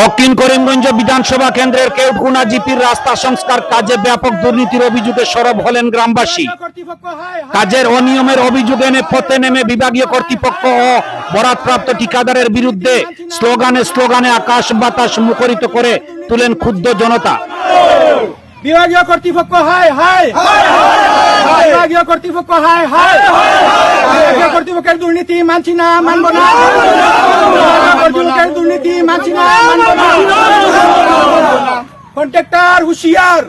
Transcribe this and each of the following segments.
দক্ষিণ করিমগঞ্জ বিধানসভা কেন্দ্রের কেউটকুনা জিপির রাস্তা সংস্কার কাজে ব্যাপক দুর্নীতির অভিযোগে সরব হলেন গ্রামবাসী। কাজের অনিয়মের অভিযোগে এনে পথে নেমে বিভাগীয় কর্তৃপক্ষ ও বরাদপ্রাপ্ত ঠিকাদারের বিরুদ্ধে স্লোগানে স্লোগানে আকাশ বাতাস মুখরিত করে তুলেন ক্ষুব্ধ জনতা। বিভাগীয় কর্তৃপক্ষ হাই হাই বিভাগীয় কর্তৃপক্ষ হাই হাই বিভাগীয় কর্তৃপক্ষের দুর্নীতি মানছি না, মানব না। কন্ট্রাক্টর হুশিয়ার।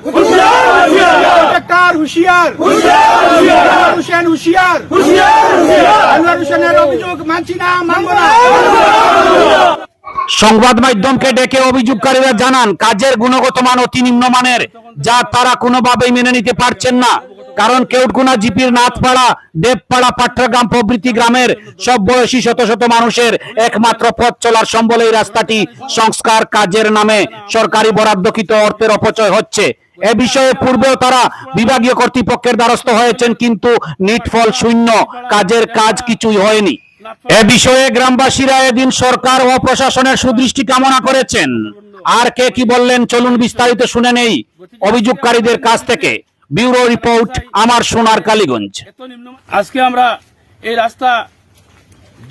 কন্ট্রাক্টর হুশিয়ার। হুশিয়ার। আনোয়ার হোসেনের অভিযোগ মানছি না, মানব না। সংবাদ মাধ্যমকে ডেকে অভিযোগকারীরা জানান, কাজের গুণগত মান অতি নিম্নমানের, যা তারা কোনোভাবেই মেনে নিতে পারছেন না। কারণ কেউটকুনা জিপির নাথপাড়া, দেবপাড়া পাট্টগ্রাম প্রভৃতি গ্রামের সব বয়সী শত শত মানুষের একমাত্র পথ চলার সম্বল এই রাস্তাটি সংস্কার কাজের নামে সরকারি বরাদ্দকৃত অর্থের অপচয় হচ্ছে। এ বিষয়ে পূর্বেও তারা বিভাগীয় কর্তৃপক্ষের দ্বারস্থ হয়েছেন, কিন্তু নিটফল শূন্য। কাজের কাজ কিছুই হয়নি। এ বিষয়ে গ্রামবাসীরা এদিন সরকার ও প্রশাসনের সুদৃষ্টি কামনা করেছেন। আর কে কি বললেন, চলুন বিস্তারিত শুনে নেই অভিযোগকারীদের কাছ থেকে। ব্যুরো রিপোর্ট আমার সোনার কালীগঞ্জ। আজকে আমরা এই রাস্তা,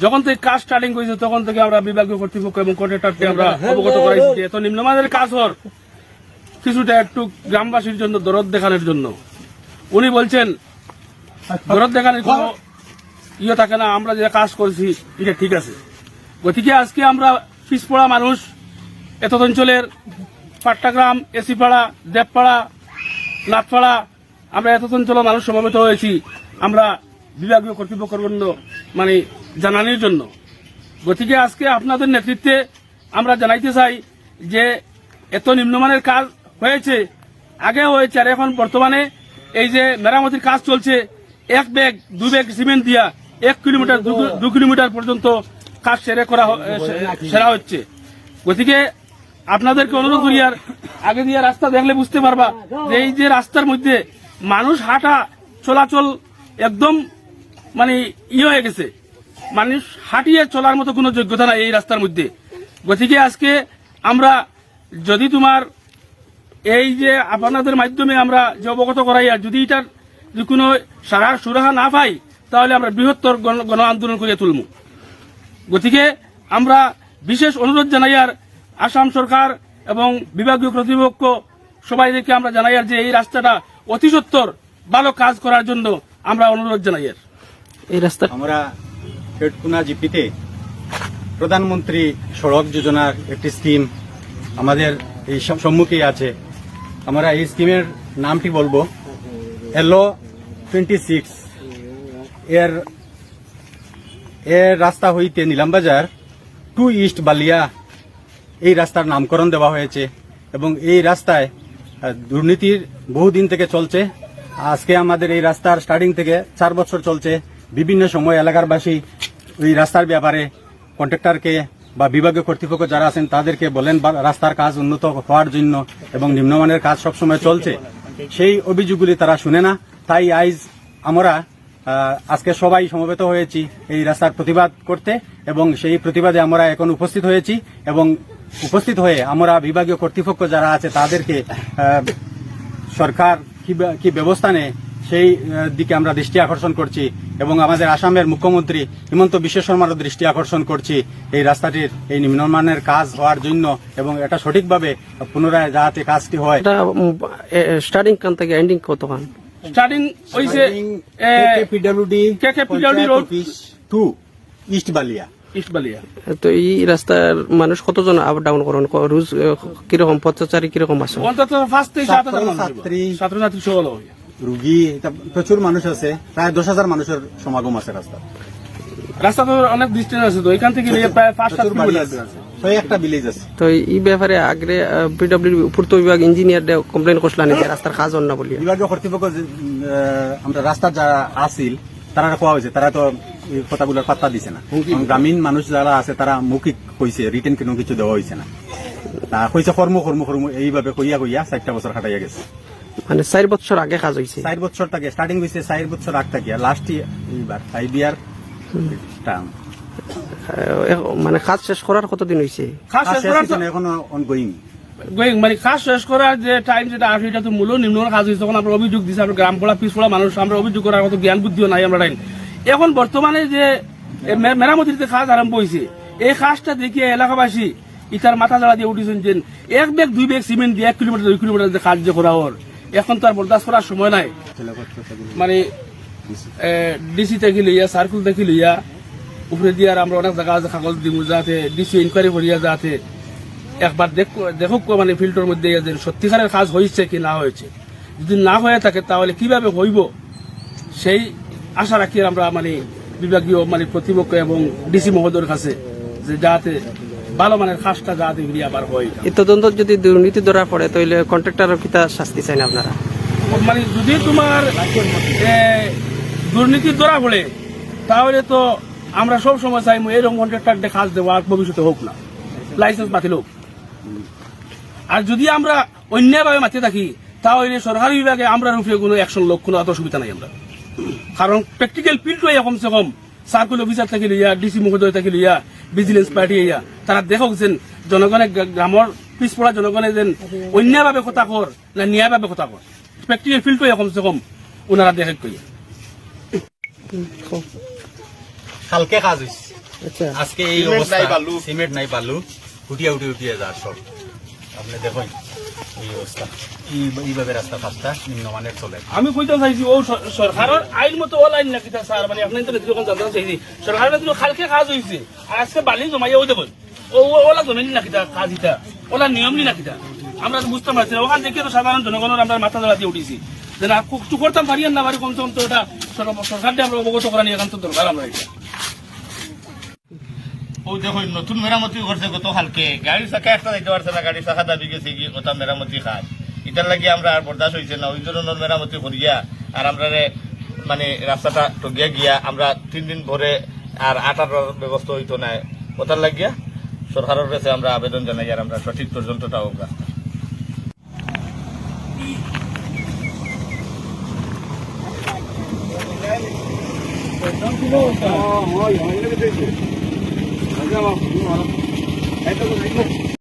যখন থেকে কাজ স্টার্টিং করেছি তখন থেকে আমরা বিভাগীয় কর্তৃপক্ষ এবং কন্ট্রাক্টরকে আমরা অবগত করাইছি যে এত নিম্নমানের কাজ হওয়ার কিছুটা একটু গ্রামবাসীর জন্য দরদ দেখানোর জন্য। উনি বলছেন, দরদ দেখানোর কোনো ইয়ে থাকে না, আমরা যে কাজ করছি, এটা ঠিক আছে। গতিকে আজকে আমরা পিছপড়া মানুষ এত অঞ্চলের পাট্টাগ্রাম, এসিপাড়া, দেবপাড়া, নাথপাড়া আমরা এত অঞ্চলের মানুষ সমবেত হয়েছি। আমরা বিভাগীয় কর্তৃপক্ষের জন্য মানে জানানোর জন্য। গতিকে আজকে আপনাদের নেতৃত্বে আমরা জানাইতে চাই যে, এত নিম্নমানের কাজ হয়েছে, আগে হয়েছে, আর এখন বর্তমানে এই যে মেরামতির কাজ চলছে, এক ব্যাগ, দু ব্যাগ সিমেন্ট দিয়া এক কিলোমিটার, দু- কিলোমিটার পর্যন্ত কাজ সেরে করা সেরা হচ্ছে। গতিকে আপনাদেরকে অনুরোধ করি আর আগে দিয়ে রাস্তা দেখলে বুঝতে পারবা যে এই যে রাস্তার মধ্যে মানুষ হাঁটা, চলাচল একদম মানে ইয়ে হয়ে গেছে। মানুষ হাঁটিয়ে চলার মতো কোনো যোগ্যতা নাই এই রাস্তার মধ্যে। গতিকে আজকে আমরা যদি তোমার এই যে আপনাদের মাধ্যমে আমরা যে অবগত করাই, আর যদি এটার কোনো সারা সুরাহা না পাই, তাহলে আমরা বৃহত্তর গণ- আন্দোলন করে তুলব। গতিকে আমরা বিশেষ অনুরোধ জানাই, আর আসাম সরকার এবং বিভাগীয় কর্তৃপক্ষ সবাইদেরকে আমরা জানাই আর যে এই রাস্তাটা অতি সত্তর ভালো কাজ করার জন্য আমরা অনুরোধ জানাই আর এই রাস্তা আমরা কেটকুনা জিপিতে প্রধানমন্ত্রী সড়ক যোজনার একটি স্কিম আমাদের এই সম- সম্মুখেই আছে। আমরা এই স্কিমের নামটি বলব এলো টোয়েন্টি সিক্স এর এর রাস্তা হইতে নীলামবাজার টু ইস্ট বালিয়া এই রাস্তার নামকরণ দেওয়া হয়েছে এবং এই রাস্তায় দুর্নীতির বহুদিন থেকে চলছে। আজকে আমাদের এই রাস্তার স্টার্টিং থেকে চার বছর চলছে। বিভিন্ন সময় এলাকারবাসী এই রাস্তার ব্যাপারে কন্ট্রাক্টরকে বা বিভাগীয় কর্তৃপক্ষ যারা আছেন, তাদেরকে বলেন রাস্তার কাজ উন্নত হওয়ার জন্য এবং নিম্নমানের কাজ সবসময় চলছে। সেই অভিযোগগুলি তারা শুনে না। তাই আইজ আমরা আজকে সবাই সমবেত হয়েছি এই রাস্তার প্রতিবাদ করতে এবং সেই প্রতিবাদে আমরা এখন উপস্থিত হয়েছি এবং উপস্থিত হয়ে আমরা বিভাগীয় কর্তৃপক্ষ যারা আছে তাদেরকে সরকার কি ব্যবস্থা নেয় সেই দিকে আমরা দৃষ্টি আকর্ষণ করছি এবং আমাদের আসামের মুখ্যমন্ত্রী হিমন্ত বিশ্ব শর্মারও দৃষ্টি আকর্ষণ করছি এই রাস্তাটির এই নিম্নমানের কাজ হওয়ার জন্য এবং এটা সঠিকভাবে পুনরায় যাতে কাজটি হয়। এটা স্টার্টিং কান থেকে এন্ডিং কত কান starting PWD KKPWD road to east Balia তো এই রাস্তার মানুষ কতজন আপ ডাউন করেন? রোজ কীরকম পথচারী কীরকম আছে। রুগী প্রচুর মানুষ আছে। প্রায় দশ হাজার মানুষের সমাগম আছে রাস্তা। রাস্তা তো অনেক ডিস্টেন্স আছে তো এখান থেকে প্রায় পাঁচ সাত কিলোমিটার আছে। তো এই ব্যাপারে আগে পিডব্লিউ পূর্ত বিভাগ ইঞ্জিনিয়ার কমপ্লেন রাস্তার কাজ বিভাগীয় কর্তৃপক্ষ আমরা রাস্তা যারা আসিল তারা কোয়া হয়েছে তারা তো এই কথাগুলোর পাত্তা দিছে না। গ্রামীণ মানুষ যারা আছে তারা মৌখিক কইছে রিটেন কোনো কিছু দেওয়া হয়েছে না। তা কইছে কর্ম কর্ম কর্ম এইভাবে কইয়া কইয়া চারটা বছর খাটাইয়া গেছে। মানে চার বছর আগে কাজ হয়েছে চার বছর থাকে স্টার্টিং হয়েছে চার বছর আগ থাকে লাস্ট এইবার ফাইভ ইয়ার টার্ম মানে কাজ শেষ করার কতদিন হয়েছে কাজ শেষ করার এখনও অনগোয়িং গোয়িং মানে কাজ শেষ করার যে টাইম যেটা আসে এটা তো মূল নিম্ন কাজ হয়েছে তখন আমরা অভিযোগ দিচ্ছি আমরা গ্রাম পড়া পিছপড়া মানুষ আমরা অভিযোগ করার মতো জ্ঞান বুদ্ধিও নাই আমরা টাইম এখন বর্তমানে যে মেরামতির যে কাজ আরম্ভ হয়েছে এই কাজটা দেখিয়ে এলাকাবাসী ইটার মাথা জ্বালা দিয়ে উঠেছেন যে এক ব্যাগ দুই ব্যাগ সিমেন্ট দিয়ে এক কিলোমিটার দুই কিলোমিটার যে কাজ যে করা ওর এখন তো আর বরদাস্ত করার সময় নাই। মানে ডিসি থেকে লইয়া সার্কুল থেকে লইয়া উপরে দিয়ে আর আমরা অনেক জায়গা কাগজ দিব যাতে ডিসি ইনকোয়ারি করিয়া যাতে। একবার দেখ- দেখুক মানে ফিল্ডের মধ্যে সত্যিকারের কাজ হয়েছে কি না হয়েছে। যদি না হয়ে থাকে তাহলে কীভাবে হইব? সেই আশা রাখি আমরা মানে বিভাগীয় মানে কর্তৃপক্ষ এবং ডিসি মহোদয়ের কাছে যে যাতে ভালো মানের কাজটা যাতে আবার হয়। এই তদন্ত যদি দুর্নীতি ধরা পড়ে তাহলে কন্ট্রাক্টর কিতা শাস্তি চাই না আপনারা? মানে যদি তোমার দুর্নীতি ধরা পড়ে তাহলে তো আমরা সব সময় চাইব এরকম কন্ট্রাক্টারদের কাজ দেওয়া আর ভবিষ্যতে হোক না। লাইসেন্স বাতিল হোক। আর যদি আমরা অন্যভাবে মাতিয়ে থাকি তাহলে সরকারি বিভাগে আমরা রূপে কোনো অ্যাকশন লোক কোনো অত সুবিধা নাই আমরা। কারণ প্র্যাকটিক্যাল ফিল্ড হইয়া কমসে কম সার্কুল অফিসার থেকে লইয়া ডিসি মহোদয় থেকে লইয়া ভিজিলেন্স পার্টি হইয়া তারা দেখক যেন জনগণে গ্রা- গ্রামর পিছপড়া জনগণে যেন অন্যভাবে কথা কর না ন্যায়ভাবে কথা কর প্র্যাকটিক্যাল ফিল্ড হইয়া কমসে কম ওনারা দেখে কই কালকে কাজ হয়েছে আচ্ছা। আজকে এই অবস্থা সিমেন্ট নাই বালু উঠিয়া উঠে উঠিয়ে যা সব। আপনি দেখুন, এই অবস্থা। এইভাবে রাস্তা ফাস্তা নিম্নমানের চলে। আমি কইতে চাইছি, ও সরকারের আইন মতো ও লাইন নাকি স্যার মানে আপনি তো যখন জানতে চাইছি, সরকারের তো খালকে কাজ হয়েছে আজকে বালি জমাইয়া ও দেখুন, ও ওলা জমেনি নাকি তা কাজ ইটা ওলা নিয়ম নি নাকি তা আমরা তো বুঝতে পারছি না, ওখান থেকে তো সাধারণ জনগণের আমরা মাথা দিয়ে উঠেছি। যে না একটু করতাম পারি না পারি, কমসে কম তো এটা সর- সরকারকে আমরা অবগত করা নিয়ে একান্ত দরকার আমরা এটা। ও দেখো, নতুন মেরামতি করছে গত কালকে। গাড়ির চাকা একটা দিতে পারছে না, গাড়ির চাকা দাবি গেছে কি ওটা মেরামতি কাজ। এটার লাগি আমরা আর বরদাস্ত হয়েছে না, ওই ধরনের মেরামতি করিয়া আর আমরা মানে রাস্তাটা টগিয়া গিয়া আমরা তিন দিন ভরে আর আটার ব্যবস্থা হইতো না ওটার লাগিয়া সরকারের কাছে আমরা আবেদন জানাই আর আমরা সঠিক পর্যন্তটা হোক রাস্তা 看到了，好的，来这个来一。